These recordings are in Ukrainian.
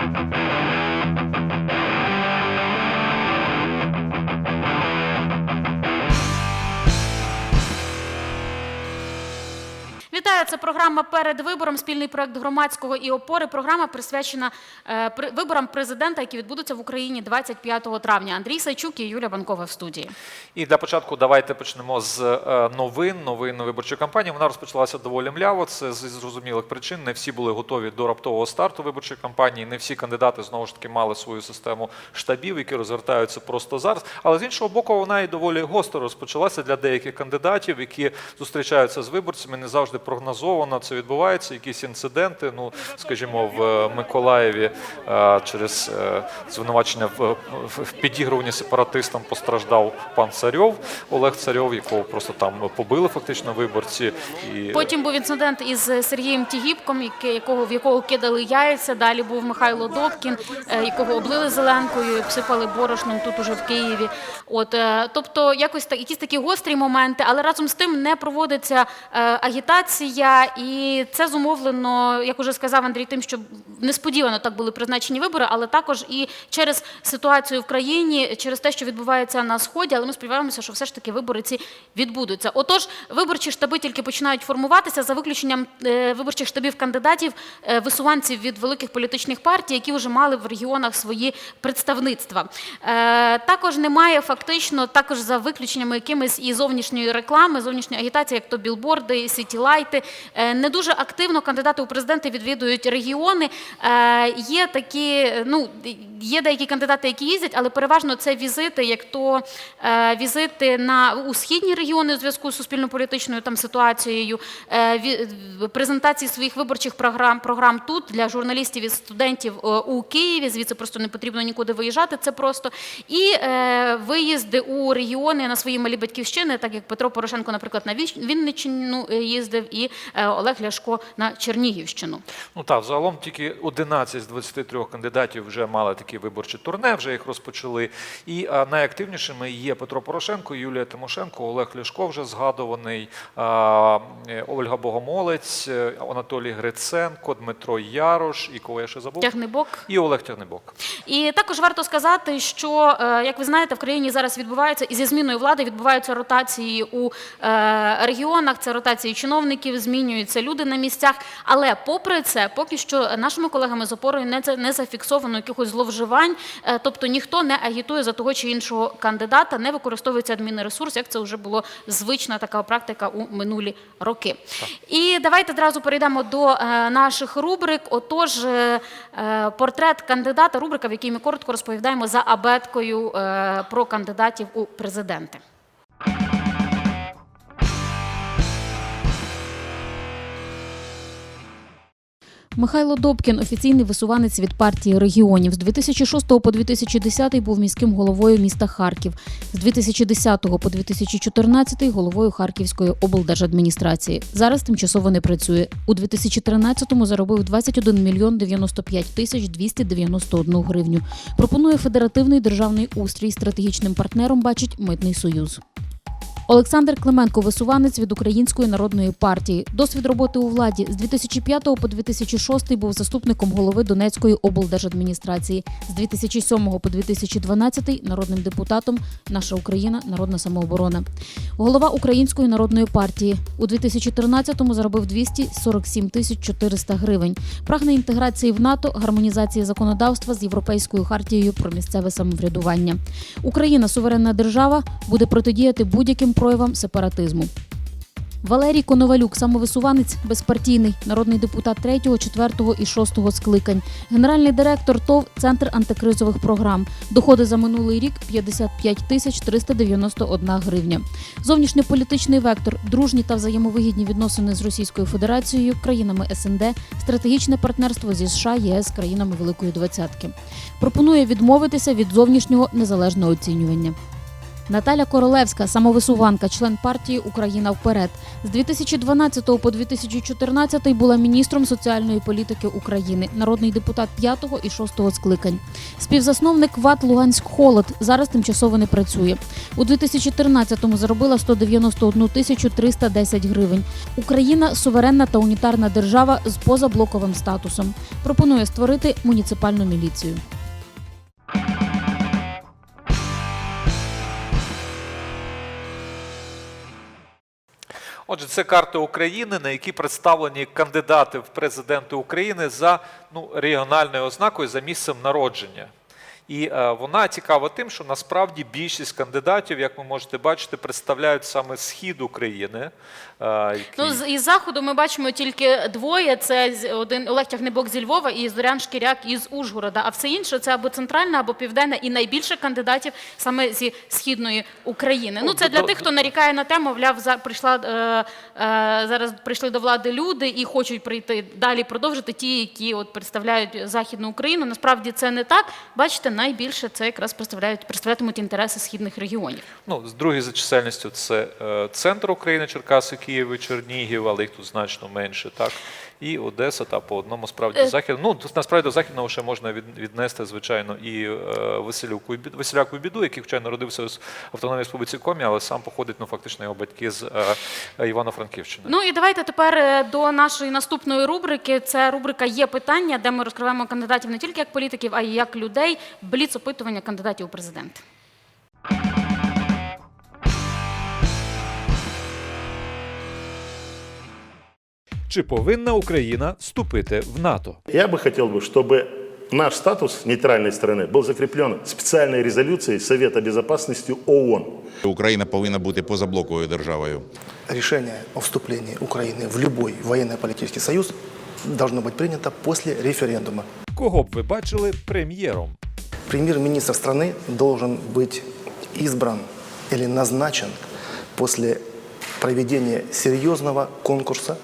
Thank you. Вітаю, це програма перед вибором. Спільний проект громадського і опори. Програма присвячена е, виборам президента, які відбудуться в Україні 25 травня. Андрій Сайчук і Юлія Банкова в студії. І для початку давайте почнемо з е, новин. Новин виборчої кампанії. Вона розпочалася доволі мляво. Це з зрозумілих причин. Не всі були готові до раптового старту виборчої кампанії. Не всі кандидати знову ж таки мали свою систему штабів, які розгортаються просто зараз. Але з іншого боку, вона і доволі гостро розпочалася для деяких кандидатів, які зустрічаються з виборцями. Не завжди прогнозовано це відбувається. Якісь інциденти. Ну, скажімо, в е, Миколаєві е, через е, звинувачення в, підігруванні сепаратистам постраждав пан Царьов, Олег Царьов, якого просто там побили фактично виборці. І Потім був інцидент із Сергієм Тігіпком, якого в якого кидали яйця. Далі був Михайло Добкін, якого облили зеленкою, і обсипали борошном тут уже в Києві. От тобто, якось так, якісь такі гострі моменти, але разом з тим не проводиться е, агітація, і це зумовлено, як уже сказав Андрій, тим, що несподівано так були призначені вибори, але також і через ситуацію в країні, через те, що відбувається на сході. Але ми сподіваємося, що все ж таки вибори ці відбудуться. Отож, виборчі штаби тільки починають формуватися за виключенням е, виборчих штабів кандидатів, е, висуванців від великих політичних партій, які вже мали в регіонах свої представництва. Е, Також немає фактично, також за виключеннями якимись і зовнішньої реклами, зовнішньої агітації, як то білборди, сітілайти. Е, Не дуже активно кандидати у президенти відвідують регіони. Е, Є такі, ну є деякі кандидати, які їздять, але переважно це візити, як то е, візити на у східні регіони у зв'язку з суспільно-політичною там ситуацією, е, ві- презентації своїх виборчих програм програм тут для журналістів і студентів е, у Києві. Звідси просто не потрібно нікуди виїжджати. Це просто і е, виїзди у регіони на свої малі батьківщини, так як Петро Порошенко, наприклад, на Вінниччину е, їздив, і е, Олег Ляшко на Чернігівщину. Ну так, загалом тільки 11 з 23 кандидатів вже мали такі виборчі турне, вже їх розпочали. І найактивнішими є Петро Порошенко, Юлія Тимошенко, Олег Ляшко вже згадуваний, е, Ольга Богомолець, е, Анатолій Гриценко, Дмитро Ярош і кого я ще забув? Тягнебок. І Олег Тягнебок. І також варто сказати, що е, як ви знаєте, в країні зараз відбувається і зі зміною влади відбуваються ротації у регіонах. Це ротації чиновників, змінюються люди на місцях. Але попри це, поки що нашими колегами з опорою не зафіксовано якихось зловживань. Е, Тобто ніхто не агітує за того чи іншого кандидата, не використовується адмінресурс, як це вже було звична така практика у минулі роки. І давайте одразу перейдемо до е, наших рубрик. Отож, е, портрет кандидата, рубрика, в якій ми коротко розповідаємо за абеткою про кандидатів у президенти. Михайло Добкін, офіційний висуванець від партії регіонів. З 2006 по 2010 був міським головою міста Харків. З 2010 по 2014 головою Харківської облдержадміністрації. Зараз тимчасово не працює. У 2013-му заробив 21 мільйон 95 тисяч 291 гривню. Пропонує федеративний державний устрій. Стратегічним партнером бачить Митний Союз. Олександр Клименко, висуванець від Української народної партії. Досвід роботи у владі з 2005 по 2006 був заступником голови Донецької облдержадміністрації. З 2007 по 2012 народним депутатом Наша Україна народна самооборона. Голова Української народної партії у 2013-му заробив 247 тисяч 400 гривень. Прагне інтеграції в НАТО, гармонізації законодавства з європейською хартією про місцеве самоврядування. Україна суверенна держава буде протидіяти будь-яким проявам сепаратизму. Валерій Коновалюк, самовисуванець, безпартійний, народний депутат 3, 4 і 6 скликань, генеральний директор ТОВ Центр антикризових програм. Доходи за минулий рік 55 тисяч 391 гривня. Зовнішньополітичний вектор, дружні та взаємовигідні відносини з Російською Федерацією, країнами СНД, стратегічне партнерство зі США, ЄС, країнами Великої Двадцятки. Пропонує відмовитися від зовнішнього незалежного оцінювання. Наталя Королевська, самовисуванка, член партії Україна вперед. З 2012 по 2014 була міністром соціальної політики України, народний депутат 5 і 6 скликань. Співзасновник ВАТ Луганськ Холод зараз тимчасово не працює. У 2013-му заробила 191 тисячу 310 гривень. Україна суверенна та унітарна держава з позаблоковим статусом. Пропонує створити муніципальну міліцію. Отже, це карта України, на якій представлені кандидати в президенти України за ну, регіональною ознакою за місцем народження. І е, вона цікава тим, що насправді більшість кандидатів, як ви можете бачити, представляють саме схід України. Е, який... Ну, з із заходу ми бачимо тільки двоє: це один Олег Тягнебок зі Львова і Зорян Шкіряк із Ужгорода. А все інше це або центральна, або південна, і найбільше кандидатів саме зі східної України. Ну це для тих, хто нарікає на те, мовляв, за прийшла е, е, зараз прийшли до влади люди і хочуть прийти далі, продовжити ті, які от представляють західну Україну. Насправді це не так. Бачите, найбільше це якраз представляють представлятимуть інтереси східних регіонів. Ну, з другої за чисельністю це е, центр України, Черкаси, Київ Чернігів, але їх тут значно менше, так? І Одеса та по одному справді Е. захід. Ну, насправді до західного ще можна віднести, звичайно, і е, Василюку і Василяку біду, який хоча й народився в Автономній Республіці Комі, але сам походить, ну фактично його батьки з е, Івано-Франківщини. Ну і давайте тепер до нашої наступної рубрики. Це рубрика Є питання, де ми розкриваємо кандидатів не тільки як політиків, а й як людей. Бліц опитування кандидатів у президенти. Чи повинна Україна вступити в НАТО? Я бы хотел, бы, чтобы наш статус нейтральной страны был закреплен специальной резолюцией Совета Безопасности ООН. Україна повинна бути позаблоковою державою. Решение о вступлении Украины в любой военно-политический союз должно быть принято после референдума. Кого б ви бачили прем'єром? Премьер-министр страны должен быть избран или назначен после проведения серьезного конкурса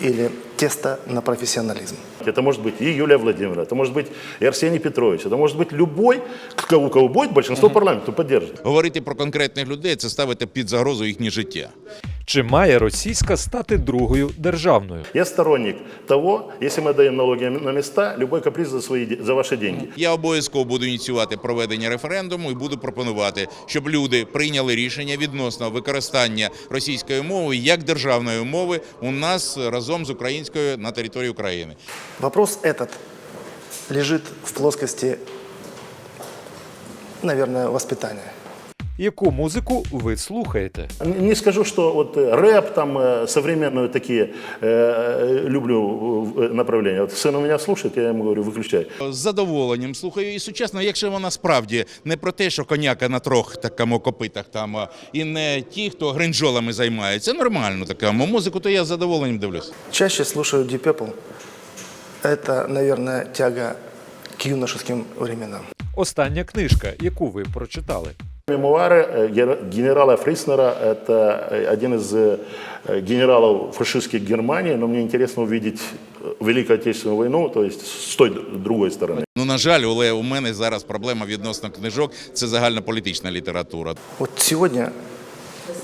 или теста на профессионализм. Это может быть и Юлия Владимировна, это может быть и Арсений Петрович, это может быть любой, кого, у кого будет большинство парламента, поддержит. Говорити про конкретних людей це ставити під загрозу їхнє життя. Чи має російська стати другою державною? Я сторонник того, если мы даем налоги на места, любой каприз за, свои, де- за ваши деньги. Я обов'язково буду ініціювати проведення референдуму і буду пропонувати, щоб люди прийняли рішення відносно використання російської мови як державної мови у нас разом з українською на території України. Вопрос этот лежит в плоскости, наверное, воспитания Яку музику ви слухаєте? Не не скажу, что вот э, рэп, там э, современные такие э, люблю э, направления. Вот сын у меня слушает, я ему говорю, выключай. З задоволенням слухаю і сучасно, якщо вона справді не про те, що коняка на трьох такому копитах там а, і не ті, хто гринджолами займається, нормально такому музику, то я з задоволенням дивлюсь. Чаще слушаю Deep Purple. Это, наверное, тяга к юношеским временам. Остання книжка, яку ви прочитали? Мемуары э, гера- генерала Фриснера, это э, один из э, генералов фашистских Германии, но мне интересно увидеть э, Великую Отечественную войну, то есть с той д- другой стороны. Ну, на жаль, але у мене зараз проблема відносно книжок це загальнополітична література. Вот сегодня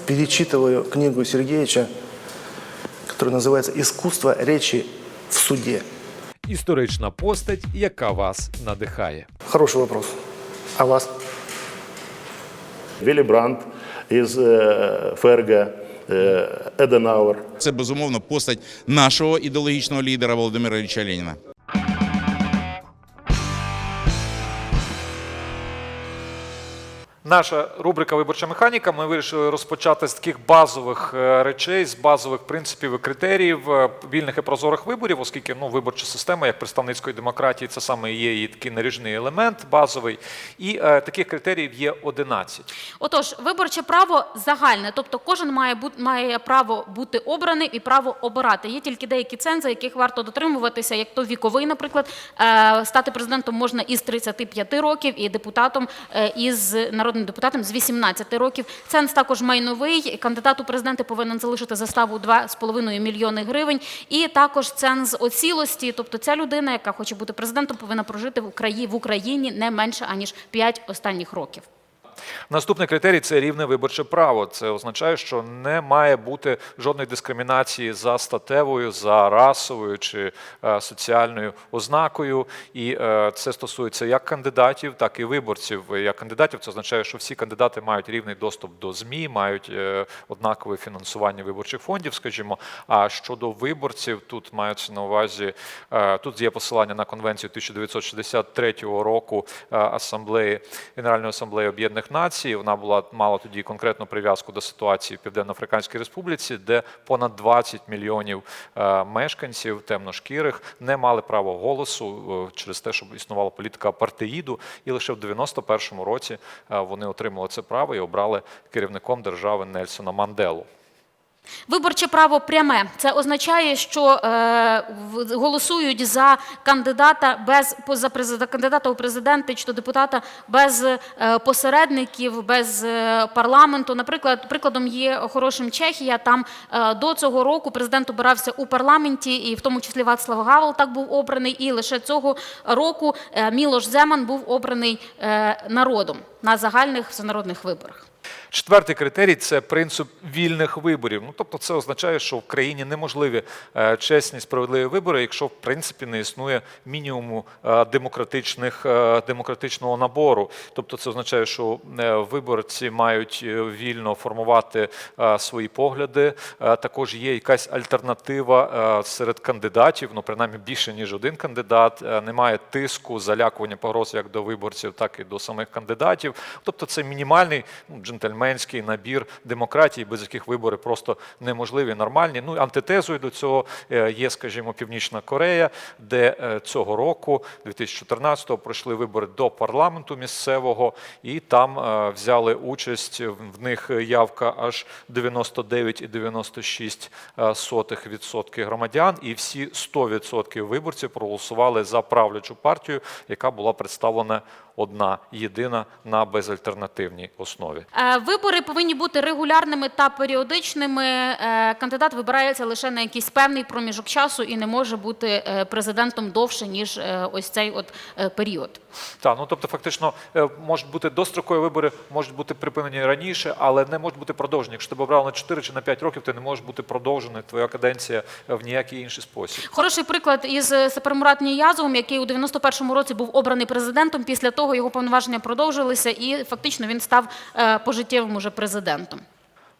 перечитываю книгу Сергеевича, которая называется «Искусство речи в суде». Історична постать, яка вас надихає. Хороший вопрос. А вас? Вилли Брандт из э, ФРГ, э, Эденауэр. Це безумовно постать нашого ідеологічного лідера Володимира Ілліча Леніна. Наша рубрика Виборча механіка. Ми вирішили розпочати з таких базових е, речей, з базових принципів і критеріїв е, вільних і прозорих виборів, оскільки ну, виборча система як представницької демократії це саме є її такий наріжний елемент базовий. І е, таких критеріїв є 11. Отож, виборче право загальне, тобто кожен має бути має право бути обраний і право обирати. Є тільки деякі цензи, яких варто дотримуватися, як то віковий, наприклад, е, стати президентом можна із 35 років, і депутатом е, із народним депутатом з 18 років. Ценз також майновий. Кандидат у президенти повинен залишити заставу 2,5 мільйони гривень. І також ценз оцілості, тобто ця людина, яка хоче бути президентом, повинна прожити в Україні в Україні не менше аніж 5 останніх років. Наступний критерій це рівне виборче право. Це означає, що не має бути жодної дискримінації за статевою, за расовою чи е, соціальною ознакою. І е, це стосується як кандидатів, так і виборців. Як кандидатів, це означає, що всі кандидати мають рівний доступ до ЗМІ, мають е, однакове фінансування виборчих фондів, скажімо. А щодо виборців, тут мається на увазі тут є посилання на конвенцію 1963 року асамблеї Генеральної асамблеї Об'єднаних Націй. Вона була мала тоді конкретну прив'язку до ситуації в Південно-Африканській Республіці, де понад 20 мільйонів е, мешканців темношкірих не мали права голосу е, через те, що існувала політика партеїду, і лише в 91-му році е, вони отримали це право і обрали керівником держави Нельсона Манделу. Виборче право пряме. Це означає, що е, голосують за кандидата без по- за презид- за кандидата у президенти чи то депутата без е, посередників, без е, парламенту. Наприклад, прикладом є хорошим Чехія. Там е, до цього року президент обирався у парламенті, і в тому числі Вацлав Гавел так був обраний. І лише цього року е, Мілош Земан був обраний е, народом на загальних всенародних виборах. Четвертий критерій це принцип вільних виборів. Ну тобто, це означає, що в країні неможливі е, чесні справедливі вибори, якщо в принципі не існує мінімуму е, демократичних е, демократичного набору. Тобто, це означає, що виборці мають вільно формувати свої погляди. Також є якась альтернатива серед кандидатів, ну принаймні більше ніж один кандидат. Немає тиску, залякування погроз як до виборців, так і до самих кандидатів. Тобто, це мінімальний ну, джентльменський набір демократії, без яких вибори просто неможливі, нормальні. Ну, антитезою до цього е, є, скажімо, Північна Корея, де е, цього року, 2014-го, пройшли вибори до парламенту місцевого, і там е, взяли участь в них явка аж 99,96 е, сотих відсотки громадян, і всі 100% виборців проголосували за правлячу партію, яка була представлена одна єдина на безальтернативній основі. Е, Вибори повинні бути регулярними та періодичними. Е, Кандидат вибирається лише на якийсь певний проміжок часу і не може бути е, президентом довше ніж ось цей от період. Так, ну тобто, фактично, е, можуть бути дострокові вибори, можуть бути припинені раніше, але не можуть бути продовжені. Якщо тебе обрали на 4 чи на 5 років, ти не можеш бути продовжений твоя каденція е, в ніякий інший спосіб. Хороший приклад із Сепермурат Ніязовим, який у 91-му році був обраний президентом. Після того його повноваження продовжилися, і фактично він став е, пожиттєвим уже президентом.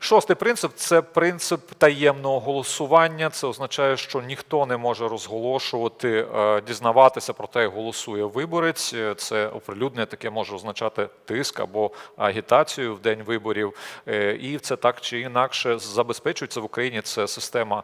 Шостий принцип це принцип таємного голосування. Це означає, що ніхто не може розголошувати, е, дізнаватися про те, як голосує виборець. Е, Це оприлюднення таке може означати тиск або агітацію в день виборів. Е, І це так чи інакше забезпечується в Україні. Це система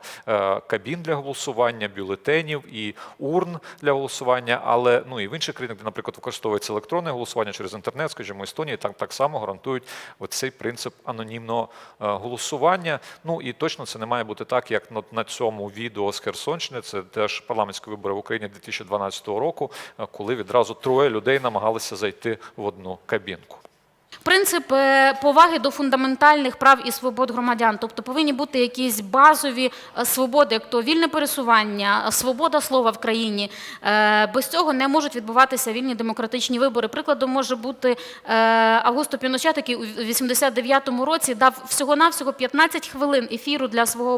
кабін для голосування, бюлетенів і урн для голосування. Але ну і в інших країнах, де, наприклад, використовується електронне голосування через інтернет, скажімо, Естонії, так, так само гарантують оцей принцип анонімного голосування. Ну і точно це не має бути так, як на, цьому відео з Херсонщини. Це теж парламентські вибори в Україні 2012 року, е, коли відразу троє людей намагалися зайти в одну кабінку. Принцип е, поваги до фундаментальних прав і свобод громадян, тобто повинні бути якісь базові е, свободи, як то вільне пересування, свобода слова в країні. Е, Без цього не можуть відбуватися вільні демократичні вибори. Прикладом може бути Августо Піночет, який у 89-му році дав всього-навсього 15 хвилин ефіру для свого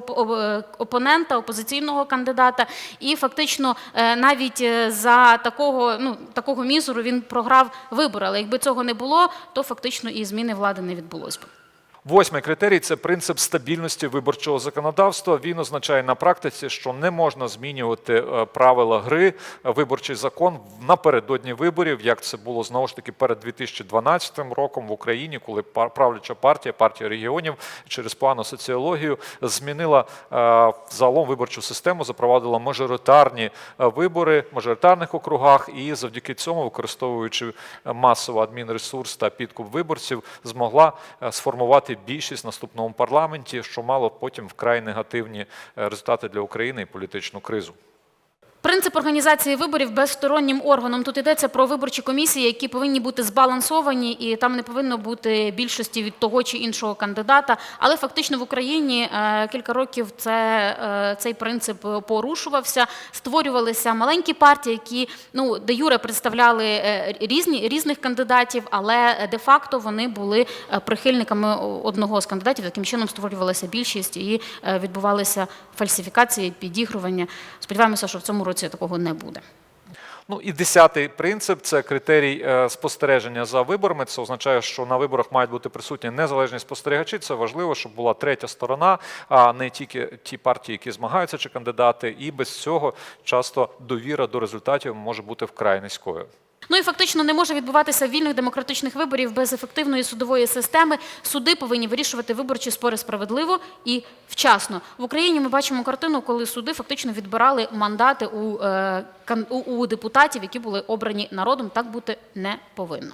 опонента, опозиційного кандидата, і фактично навіть за такого, ну, такого мізеру він програв вибори. Але якби цього не було, то фактично і зміни влади не відбулось би. Восьмий критерій це принцип стабільності виборчого законодавства. Він означає на практиці, що не можна змінювати е, правила гри, виборчий закон напередодні виборів, як це було знову ж таки перед 2012 роком в Україні, коли правляча партія, партія регіонів через погану соціологію змінила е, загалом виборчу систему, запровадила мажоритарні е, вибори в мажоритарних округах, і завдяки цьому, використовуючи масово адмінресурс та підкуп виборців, змогла е, сформувати більшість в наступному парламенті, що мало потім вкрай негативні е, результати для України і політичну кризу. Принцип організації виборів безстороннім органом. Тут йдеться про виборчі комісії, які повинні бути збалансовані, і там не повинно бути більшості від того чи іншого кандидата. Але фактично в Україні е, кілька років це, е, цей принцип порушувався. Створювалися маленькі партії, які ну де юре представляли е, різні різних кандидатів, але де-факто вони були прихильниками одного з кандидатів. Таким чином створювалася більшість і відбувалися фальсифікації, підігрування. Сподіваємося, що в цьому році такого не буде. Ну і десятий принцип це критерій е, спостереження за виборами. Це означає, що на виборах мають бути присутні незалежні спостерігачі. Це важливо, щоб була третя сторона, а не тільки ті партії, які змагаються чи кандидати. І без цього часто довіра до результатів може бути вкрай низькою. Ну і фактично не може відбуватися вільних демократичних виборів без ефективної судової системи. Суди повинні вирішувати виборчі спори справедливо і вчасно. В Україні ми бачимо картину, коли суди фактично відбирали мандати у, е, у, у депутатів, які були обрані народом. Так бути не повинно.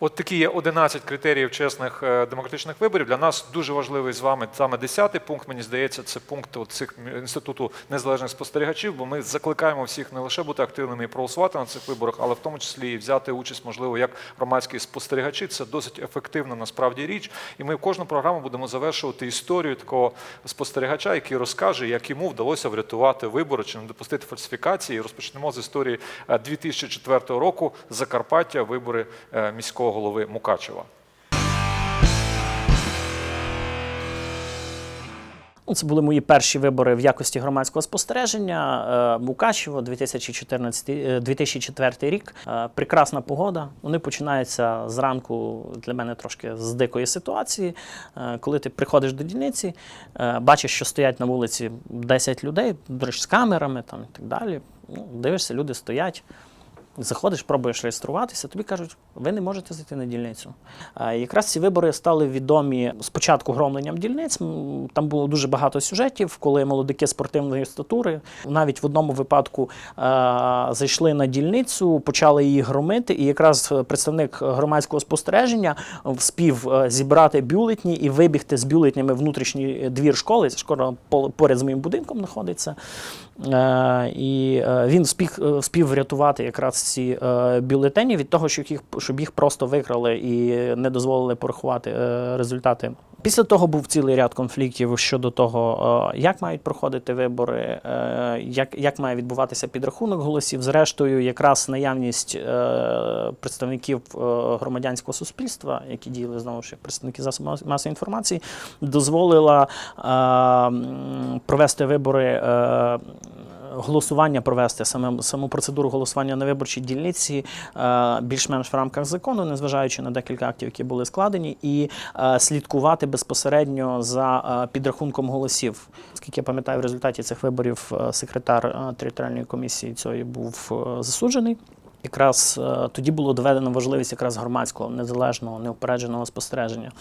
От такі є 11 критеріїв чесних е, демократичних виборів. Для нас дуже важливий з вами саме 10-й пункт. Мені здається, це пункт цих інституту незалежних спостерігачів. Бо ми закликаємо всіх не лише бути активними і проголосувати на цих виборах, але в тому числі і взяти участь, можливо, як громадські спостерігачі. Це досить ефективна насправді річ. І ми в кожну програму будемо завершувати історію такого спостерігача, який розкаже, як йому вдалося врятувати вибори чи не допустити фальсифікації. Розпочнемо з історії е, 2004 року Закарпаття, вибори е, міського голови Мукачева. Це були мої перші вибори в якості громадського спостереження. Е, Мукачево, 2014, е, 2004 рік. Е, Прекрасна погода. Вони починаються зранку для мене трошки з дикої ситуації. Е, Коли ти приходиш до дільниці, е, бачиш, що стоять на вулиці 10 людей, з камерами там, і так далі. Ну, дивишся, люди стоять. Заходиш, пробуєш реєструватися, тобі кажуть, ви не можете зайти на дільницю. Якраз ці вибори стали відомі спочатку громленням дільниць. Там було дуже багато сюжетів, коли молодики спортивної статури навіть в одному випадку зайшли на дільницю, почали її громити, і якраз представник громадського спостереження вспів е, зібрати бюлетні і вибігти з бюлетнями внутрішній двір школи. Школа поряд з моїм будинком знаходиться. Е, і е, він спів, е, спів врятувати якраз ці е, бюлетені від того, щоб їх, щоб їх просто викрали і не дозволили порахувати е, результати. Після того був цілий ряд конфліктів щодо того, е, як мають проходити вибори, як, як має відбуватися підрахунок голосів. Зрештою, якраз наявність представників громадянського суспільства, які діяли знову ж представники засобів мас- масової інформації, дозволила провести вибори. Голосування провести саме саму процедуру голосування на виборчій дільниці е, більш-менш в рамках закону, незважаючи на декілька актів, які були складені, і е, слідкувати безпосередньо за е, підрахунком голосів. Скільки я пам'ятаю, в результаті цих виборів секретар територіальної комісії цієї був засуджений. Якраз е, тоді було доведено важливість якраз громадського незалежного неупередженого спостереження,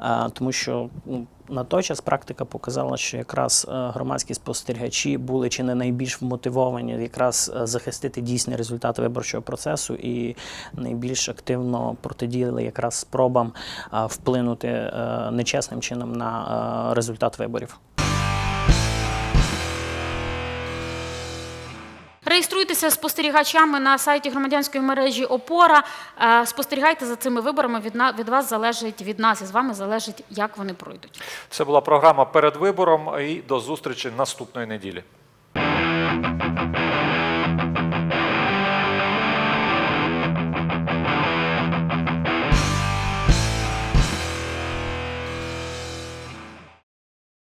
Е, тому що ну, на той час практика показала, що якраз е, громадські спостерігачі були чи не найбільш вмотивовані якраз захистити дійсні результати виборчого процесу і найбільш активно протидіяли якраз спробам вплинути нечесним чином на результат виборів. Реєструйтеся спостерігачами на сайті громадянської мережі Опора. Е, Спостерігайте за цими виборами. Від від вас залежить від нас і з вами залежить, як вони пройдуть. Це була програма перед вибором. І до зустрічі наступної неділі.